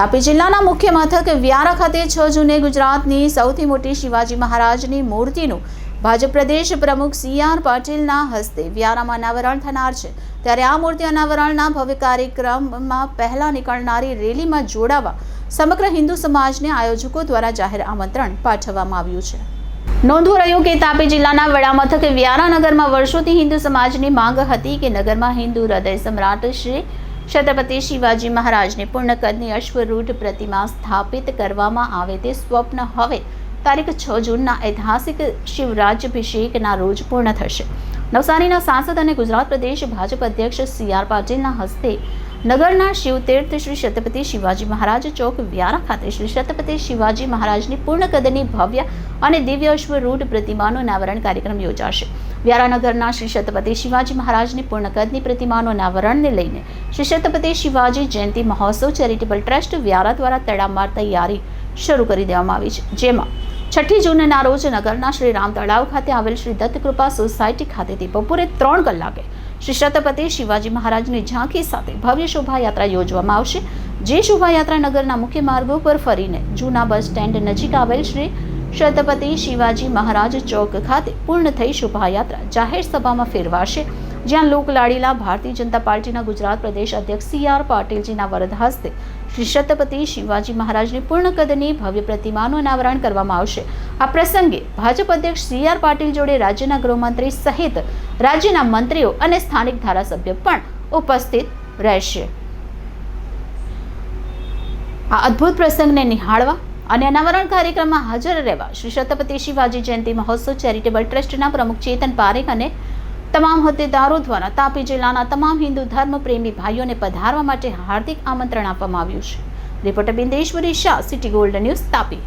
તાપી જિલ્લાના મુખ્ય મથક વ્યારા ખાતે છ જૂને ગુજરાતની સૌથી મોટી શિવાજી મહારાજની મૂર્તિનું ભાજપ પ્રદેશ પ્રમુખ સી આર પાટીલના હસ્તે વ્યારામાં અનાવરણ થનાર છે. ત્યારે આ મૂર્તિ અનાવરણના ભવ્ય કાર્યક્રમમાં પહેલા નીકળનારી રેલીમાં જોડાવા સમગ્ર હિન્દુ સમાજને આયોજકો દ્વારા જાહેર આમંત્રણ પાઠવવામાં આવ્યું છે. નોંધવું રહ્યું કે તાપી જિલ્લાના વડામથક વ્યારા નગરમાં વર્ષોથી હિન્દુ સમાજની માંગ હતી કે નગરમાં હિન્દુ હૃદય સમ્રાટ શ્રી છત્રપતિ શિવાજી મહારાજની પૂર્ણકદની અશ્વરૂઢ પ્રતિમા સ્થાપિત કરવામાં આવે તે સ્વપ્ન હવે તારીખ છ જૂનના ઐતિહાસિક શિવરાજ્યભિષેકના રોજ પૂર્ણ થશે. નવસારીના સાંસદ અને ગુજરાત પ્રદેશ ભાજપ અધ્યક્ષ સી આર પાટીલના હસ્તે નગરના શિવતીર્થ શ્રી છત્રપતિ શિવાજી મહારાજ ચોક વ્યારા ખાતે શ્રી છત્રપતિ શિવાજી મહારાજની પૂર્ણ કદની ભવ્ય અને દિવ્ય અશ્વરૂઢ પ્રતિમાનો અનાવરણ કાર્યક્રમ યોજાશે. વ્યારાનગરના શ્રી છત્રપતિ શિવાજી મહારાજની પૂર્ણ કદની પ્રતિમાનો અનાવરણને લઈને શ્રી છત્રપતિ શિવાજી જયંતિ મહોત્સવ ચેરિટેબલ ટ્રસ્ટ વ્યારા દ્વારા તડામાર તૈયારી શરૂ કરી દેવામાં આવી છે. જેમાં છઠ્ઠી જૂનના રોજ નગરના શ્રી રામ તળાવ ખાતે આવેલ શ્રી દત્તકૃપા સોસાયટી ખાતેથી બપોરે ત્રણ કલાકે શ્રી છત્રપતિ શિવાજી મહારાજની ઝાંખી સાથે ભવ્ય શોભાયાત્રા યોજવામાં આવશે. જે શોભાયાત્રા નગરના મુખ્ય માર્ગો પર ફરીને જૂના બસ સ્ટેન્ડ નજીક આવેલ શ્રી છત્રપતિ શિવાજી મહારાજ ચોક ખાતે પૂર્ણ થઈ શોભાયાત્રા જાહેર સભામાં ફેરવાશે. જ્યાં લોકલાડીલા ભારતીય જનતા પાર્ટીના ગુજરાત પ્રદેશ અધ્યક્ષ સી આર પાટીલજીના વરદ હસ્તે શ્રી છત્રપતિ શિવાજી મહારાજની પૂર્ણ કદની ભવ્ય પ્રતિમાનું અનાવરણ કરવામાં આવશે. આ પ્રસંગે ભાજપ અધ્યક્ષ સી આર પાટીલ જોડે રાજ્યના ગૃહમંત્રી સહિત રાજ્યના મંત્રીઓ અને સ્થાનિક ધારાસભ્ય પણ ઉપસ્થિત રહેશે. આ અદ્ભુત પ્રસંગને નિહાળવા અને અનાવરણ કાર્યક્રમમાં હાજર રહેવા શ્રી છત્રપતિ શિવાજી જયંતિ મહોત્સવ ચેરિટેબલ ટ્રસ્ટના પ્રમુખ ચેતન પારેખ અને તમામ હોદ્દેદારો દ્વારા તાપી જિલ્લાના તમામ હિન્દુ ધર્મ પ્રેમી ભાઈઓને પધારવા માટે હાર્દિક આમંત્રણ આપવામાં આવ્યું છે. Reporter Bindeshwari Shah, city gold news Tapi.